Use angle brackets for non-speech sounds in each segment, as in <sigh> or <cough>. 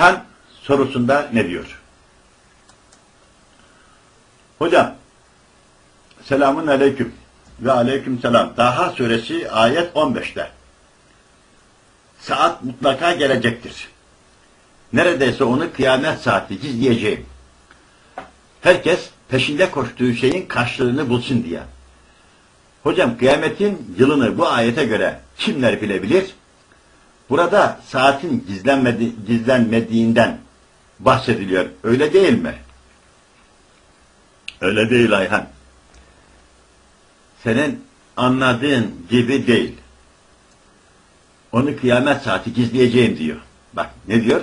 Ayhan sorusunda ne diyor? Hocam, selamun aleyküm ve aleyküm selam. Daha suresi ayet 15'te. Saat mutlaka gelecektir. Neredeyse onu kıyamet saati gizleyeceğim. Herkes peşinde koştuğu şeyin karşılığını bulsun diye. Hocam kıyametin yılını bu ayete göre kimler bilebilir? Burada saatin gizlenmedi, gizlenmediğinden bahsediliyor. Öyle değil mi? Öyle değil Ayhan. Senin anladığın gibi değil. Onu kıyamet saati gizleyeceğim diyor. Bak ne diyor?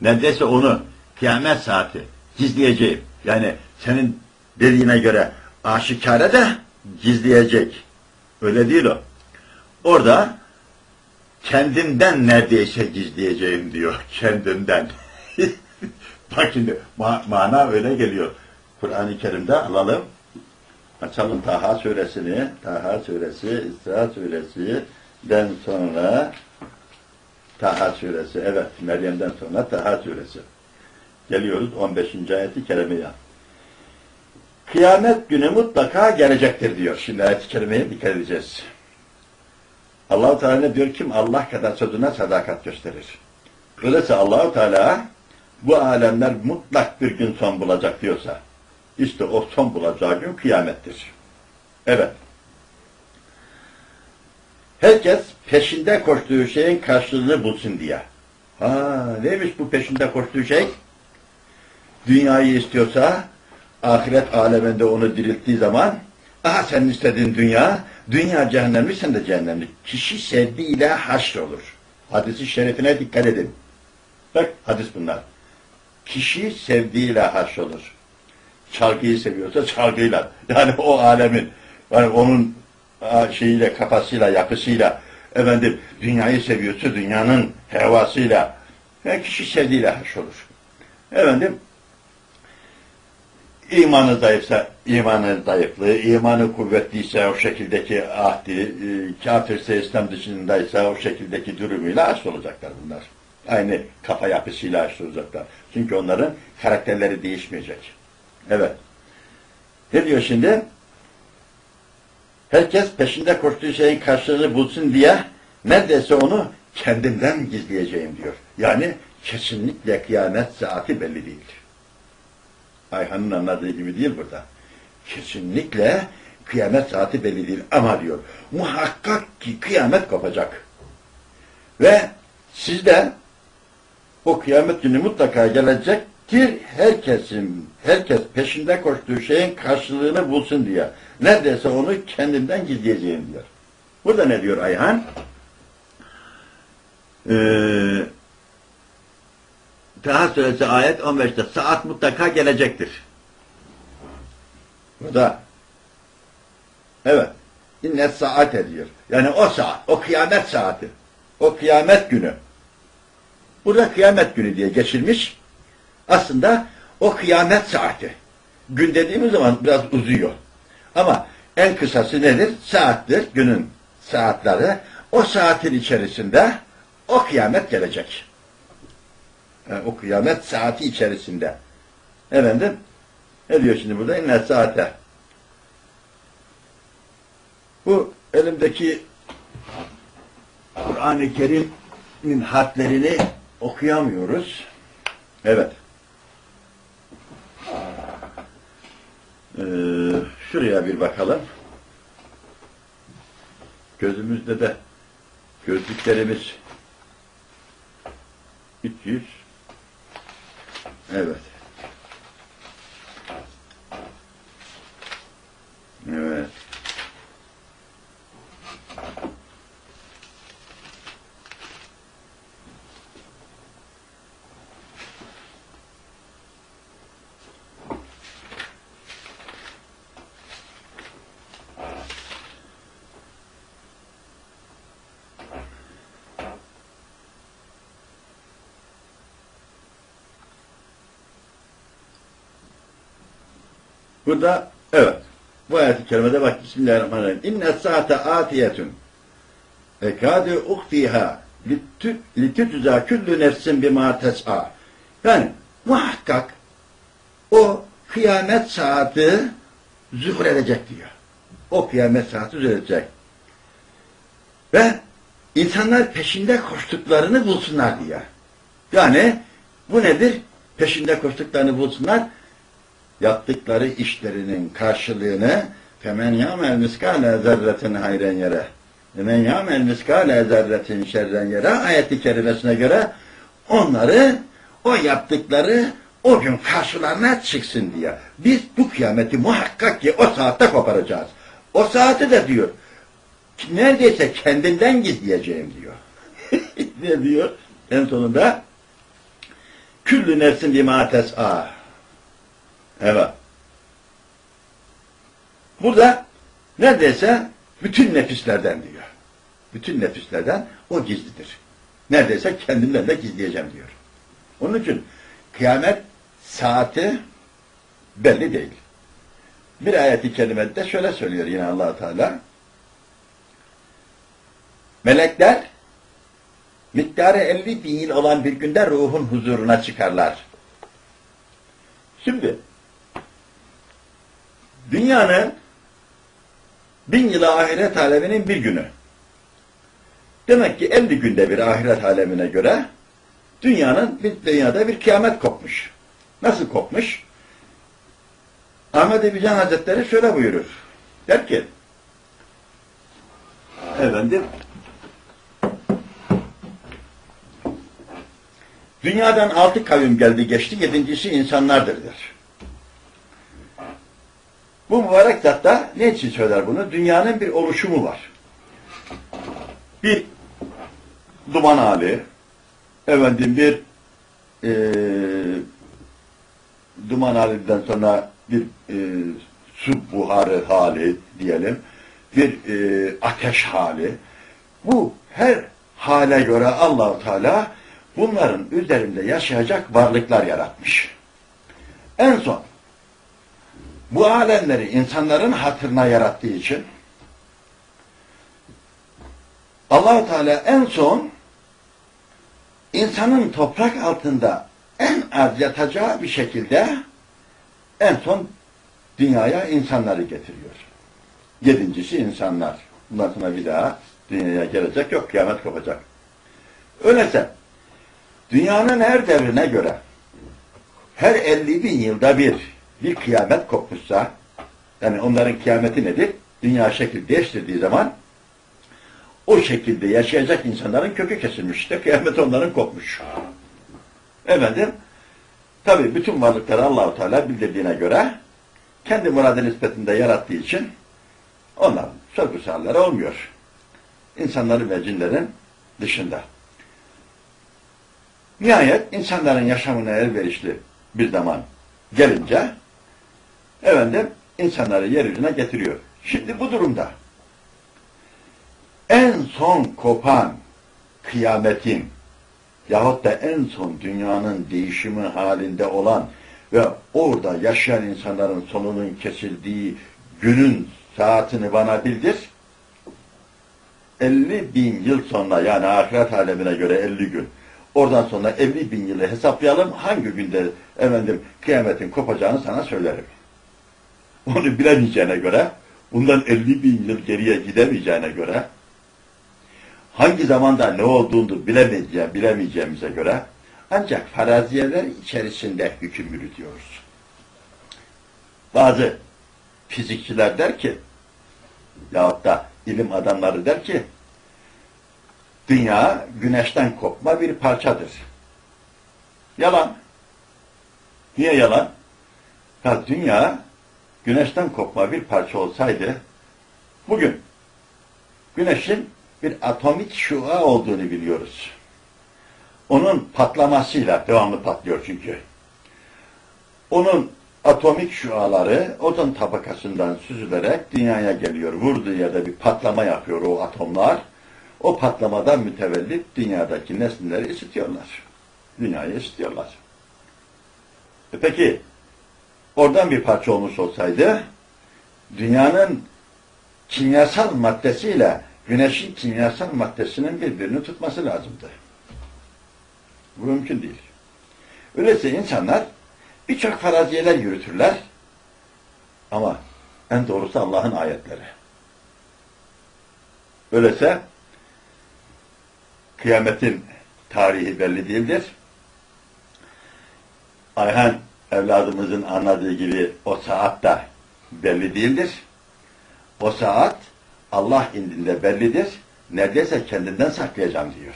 Neredeyse onu kıyamet saati gizleyeceğim. Yani senin dediğine göre aşikare de gizleyecek. Öyle değil o. Orada kendimden neredeyse gizleyeceğim diyor. Kendimden. <laughs> Bak şimdi ma mana öyle geliyor. Kur'an-ı Kerim'de alalım. Açalım Taha suresini. Taha suresi, İsra suresi'den sonra Taha suresi. Evet, Meryem'den sonra Taha suresi. Geliyoruz 15. ayeti kerimeye. Kıyamet günü mutlaka gelecektir diyor. Şimdi ayet-i kerimeye dikkat edeceğiz. Allah-u Teala ne diyor? Kim Allah kadar sözüne sadakat gösterir. Öyleyse Allah-u Teala bu alemler mutlak bir gün son bulacak diyorsa işte o son bulacağı gün kıyamettir. Evet. Herkes peşinde koştuğu şeyin karşılığını bulsun diye. Ha, neymiş bu peşinde koştuğu şey? Dünyayı istiyorsa ahiret aleminde onu dirilttiği zaman aha senin istediğin dünya, dünya cehennemlik sen de cehennemlik. Kişi sevdiğiyle haşr olur. Hadisi şerifine dikkat edin. Bak hadis bunlar. Kişi sevdiğiyle haşr olur. Çalgıyı seviyorsa çalgıyla. Yani o alemin, yani onun şeyiyle, kafasıyla, yapısıyla, efendim dünyayı seviyorsa dünyanın hevasıyla, yani kişi sevdiğiyle haşr olur. Efendim, imanı zayıfsa imanı zayıflığı, imanı kuvvetliyse o şekildeki ahdi, e, kafirse İslam dışındaysa o şekildeki durumuyla aşk olacaklar bunlar. Aynı kafa yapısıyla aşk olacaklar. Çünkü onların karakterleri değişmeyecek. Evet. Ne diyor şimdi? Herkes peşinde koştuğu şeyin karşılığını bulsun diye neredeyse onu kendimden gizleyeceğim diyor. Yani kesinlikle kıyamet saati belli değil. Ayhan'ın anladığı gibi değil burada. Kesinlikle kıyamet saati belli değil. Ama diyor, muhakkak ki kıyamet kopacak. Ve siz de o kıyamet günü mutlaka gelecektir. Herkesin, herkes peşinde koştuğu şeyin karşılığını bulsun diye. Neredeyse onu kendimden gizleyeceğim diyor. Burada ne diyor Ayhan? Eee Taha suresi ayet 15'te saat mutlaka gelecektir. Burada evet inne saat ediyor. Yani o saat, o kıyamet saati. O kıyamet günü. Burada kıyamet günü diye geçilmiş. Aslında o kıyamet saati. Gün dediğimiz zaman biraz uzuyor. Ama en kısası nedir? Saattir. Günün saatleri. O saatin içerisinde o kıyamet gelecek. Yani o kıyamet saati içerisinde. Efendim, ne diyor şimdi burada? İnne saate. Bu elimdeki Kur'an-ı Kerim'in harflerini okuyamıyoruz. Evet. Ee, şuraya bir bakalım. Gözümüzde de gözlüklerimiz 300 Evet. Evet. Burada evet. Bu ayet-i kerimede bak Bismillahirrahmanirrahim. İnne saate atiyetun. Ekâdü uhfiha litütüzâ küllü nefsin bimâ tes'a. Yani muhakkak o kıyamet saati zuhur edecek diyor. O kıyamet saati zuhur edecek. Ve insanlar peşinde koştuklarını bulsunlar diyor. Yani bu nedir? Peşinde koştuklarını bulsunlar. Yaptıkları işlerinin karşılığını femen ya'mel miskale zerretin hayren yere men ya'mel miskale zerretin şerren yere ayeti kerimesine göre onları o yaptıkları o gün karşılarına çıksın diye. Biz bu kıyameti muhakkak ki o saatte koparacağız. O saati de diyor neredeyse kendinden gizleyeceğim diyor. <laughs> ne diyor? En sonunda küllü nefsin bima tes'a. Evet. Burada neredeyse bütün nefislerden diyor. Bütün nefislerden o gizlidir. Neredeyse kendimden de gizleyeceğim diyor. Onun için kıyamet saati belli değil. Bir ayeti kerimede şöyle söylüyor yine allah Teala. Melekler miktarı 50 bin yıl olan bir günde ruhun huzuruna çıkarlar. Şimdi dünyanın bin yılı ahiret aleminin bir günü. Demek ki 50 günde bir ahiret alemine göre dünyanın dünyada bir kıyamet kopmuş. Nasıl kopmuş? Ahmet Ebican Hazretleri şöyle buyurur. Der ki efendim Dünyadan altı kavim geldi geçti, yedincisi insanlardır der. Bu mübarek zatta ne için söyler bunu? Dünyanın bir oluşumu var. Bir duman hali, efendim bir e, duman halinden sonra bir e, su buharı hali diyelim, bir e, ateş hali. Bu her hale göre Allahu Teala bunların üzerinde yaşayacak varlıklar yaratmış. En son bu alemleri insanların hatırına yarattığı için Allahu Teala en son insanın toprak altında en az yatacağı bir şekilde en son dünyaya insanları getiriyor. Yedincisi insanlar. Bundan sonra bir daha dünyaya gelecek yok, kıyamet kopacak. Öyleyse dünyanın her devrine göre her 50 bin yılda bir bir kıyamet kopmuşsa yani onların kıyameti nedir? Dünya şekil değiştirdiği zaman o şekilde yaşayacak insanların kökü kesilmiş. İşte kıyamet onların kopmuş. Efendim tabi bütün varlıkları Allahu Teala bildirdiğine göre kendi muradı nispetinde yarattığı için onlar sorgu olmuyor. İnsanların ve cinlerin dışında. Nihayet insanların yaşamına elverişli bir zaman gelince efendim insanları yeryüzüne getiriyor. Şimdi bu durumda en son kopan kıyametin yahut da en son dünyanın değişimi halinde olan ve orada yaşayan insanların sonunun kesildiği günün saatini bana bildir. 50 bin yıl sonra yani ahiret alemine göre 50 gün. Oradan sonra 50 bin yılı hesaplayalım. Hangi günde efendim kıyametin kopacağını sana söylerim. Onu bilemeyeceğine göre, bundan 50 bin yıl geriye gidemeyeceğine göre, hangi zamanda ne olduğunu bilemeyeceğim, bilemeyeceğimize göre, ancak faraziyeler içerisinde hüküm yürütüyoruz. Bazı fizikçiler der ki, yahut da ilim adamları der ki, dünya güneşten kopma bir parçadır. Yalan. Niye yalan? Ya dünya güneşten kopma bir parça olsaydı bugün güneşin bir atomik şua olduğunu biliyoruz. Onun patlamasıyla devamlı patlıyor çünkü. Onun atomik şuaları ozon tabakasından süzülerek dünyaya geliyor. Vurduğu yerde bir patlama yapıyor o atomlar. O patlamadan mütevellit dünyadaki nesneleri ısıtıyorlar. Dünyayı ısıtıyorlar. E peki oradan bir parça olmuş olsaydı dünyanın kimyasal maddesiyle güneşin kimyasal maddesinin birbirini tutması lazımdı. Bu mümkün değil. Öyleyse insanlar birçok faraziyeler yürütürler ama en doğrusu Allah'ın ayetleri. Öyleyse kıyametin tarihi belli değildir. Ayhan evladımızın anladığı gibi o saat da belli değildir. O saat Allah indinde bellidir. Neredeyse kendinden saklayacağım diyor.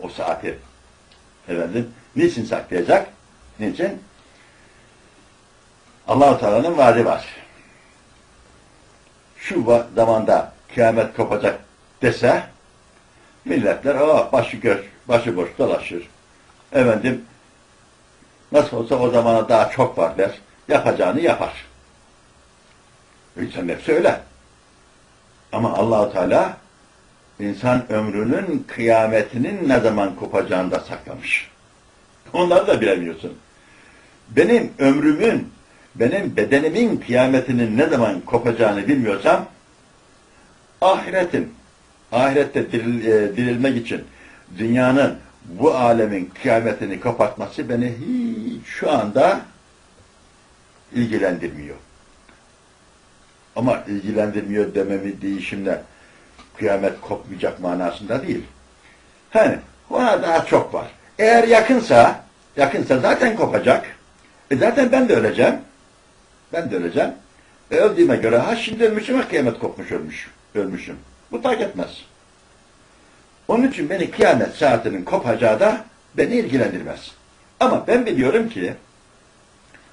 O saati. Efendim, niçin saklayacak? Niçin? Allah-u Teala'nın vaadi var. Şu zamanda kıyamet kopacak dese milletler aa, başı göz, başı boş dolaşır. Efendim nasıl olsa o zamana daha çok var der. Yapacağını yapar. İnsan hepsi öyle. Ama Allahu Teala insan ömrünün kıyametinin ne zaman kopacağını da saklamış. Onları da bilemiyorsun. Benim ömrümün, benim bedenimin kıyametinin ne zaman kopacağını bilmiyorsam ahiretin, ahirette diril, e, dirilmek için dünyanın bu alemin kıyametini kapatması beni hiç şu anda ilgilendirmiyor. Ama ilgilendirmiyor dememi değişimle kıyamet kopmayacak manasında değil. Hani ona daha çok var. Eğer yakınsa, yakınsa zaten kopacak. E zaten ben de öleceğim. Ben de öleceğim. E öldüğüme göre ha şimdi ölmüşüm ha kıyamet kopmuş ölmüş. Ölmüşüm. Bu fark etmez. Onun için beni kıyamet saatinin kopacağı da beni ilgilendirmez. Ama ben biliyorum ki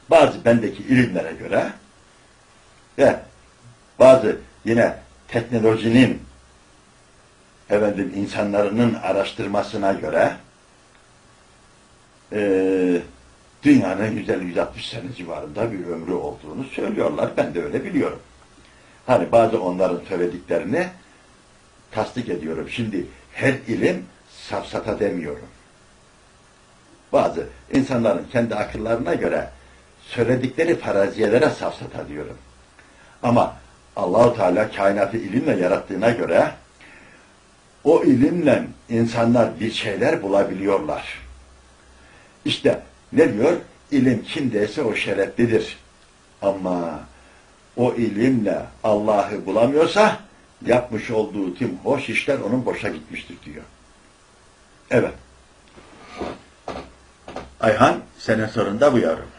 bazı bendeki ilimlere göre ve bazı yine teknolojinin efendim insanların araştırmasına göre eee dünyanın 150-160 sene civarında bir ömrü olduğunu söylüyorlar. Ben de öyle biliyorum. Hani bazı onların söylediklerini tasdik ediyorum. Şimdi her ilim safsata demiyorum. Bazı insanların kendi akıllarına göre söyledikleri faraziyelere safsata diyorum. Ama Allahu Teala kainatı ilimle yarattığına göre o ilimle insanlar bir şeyler bulabiliyorlar. İşte ne diyor? İlim kimdeyse o şereflidir. Ama o ilimle Allah'ı bulamıyorsa yapmış olduğu tüm hoş işler onun boşa gitmiştir diyor. Evet. Ayhan senin sorun da bu yavrum.